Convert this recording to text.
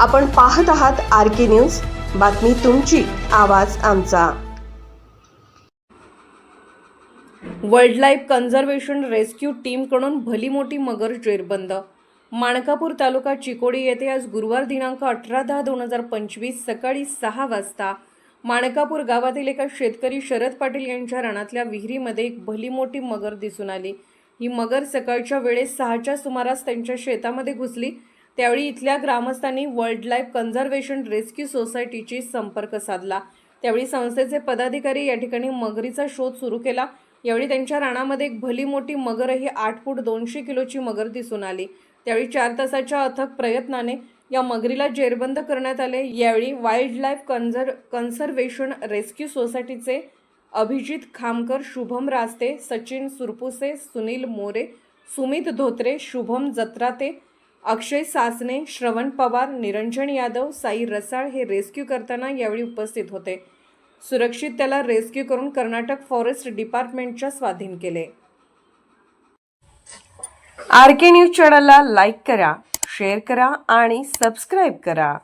आपण पाहत आहात आर के न्यूज. बातमी तुमची आवाज आमचा. वर्ल्ड लाईफ कन्झर्वेशन रेस्क्यू टीमकडून भली मोठी मगर जेरबंद. माणकापूर तालुका चिकोडी येथे आज गुरुवार दिनांक अठरा दहा दोन हजार पंचवीस सकाळी सहा वाजता माणकापूर गावातील एका शेतकरी शरद पाटील यांच्या रानातल्या विहिरीमध्ये एक भली मोठी मगर दिसून आली. ही मगर सकाळच्या वेळेस सहाच्या सुमारास त्यांच्या शेतामध्ये घुसली त्यावेळी इथल्या ग्रामस्थांनी वर्ल्ड लाईफ कन्झर्वेशन रेस्क्यू सोसायटीची संपर्क साधला. त्यावेळी संस्थेचे पदाधिकारी या ठिकाणी मगरीचा शोध सुरू केला. यावेळी त्यांच्या रानामध्ये एक भली मोठी मगर ही आठ फूट दोनशे किलोची मगर दिसून आली. त्यावेळी चार तासाच्या अथक प्रयत्नाने या मगरीला जेरबंद करण्यात आले. यावेळी वाईल्ड लाईफ कन्झर कन्झर्वेशन रेस्क्यू सोसायटीचे अभिजित खामकर शुभम रास्ते सचिन सुरपुसे सुनील मोरे सुमित धोत्रे शुभम जत्राते अक्षय सासने श्रवण पवार निरंजन यादव साई रसाळ हे रेस्क्यू करताना यावेळी उपस्थित होते. सुरक्षित त्याला रेस्क्यू करून कर्नाटक फॉरेस्ट डिपार्टमेंटच्या स्वाधीन केले. आर के न्यूज चॅनलला लाईक करा शेअर करा आणि सबस्क्राईब करा.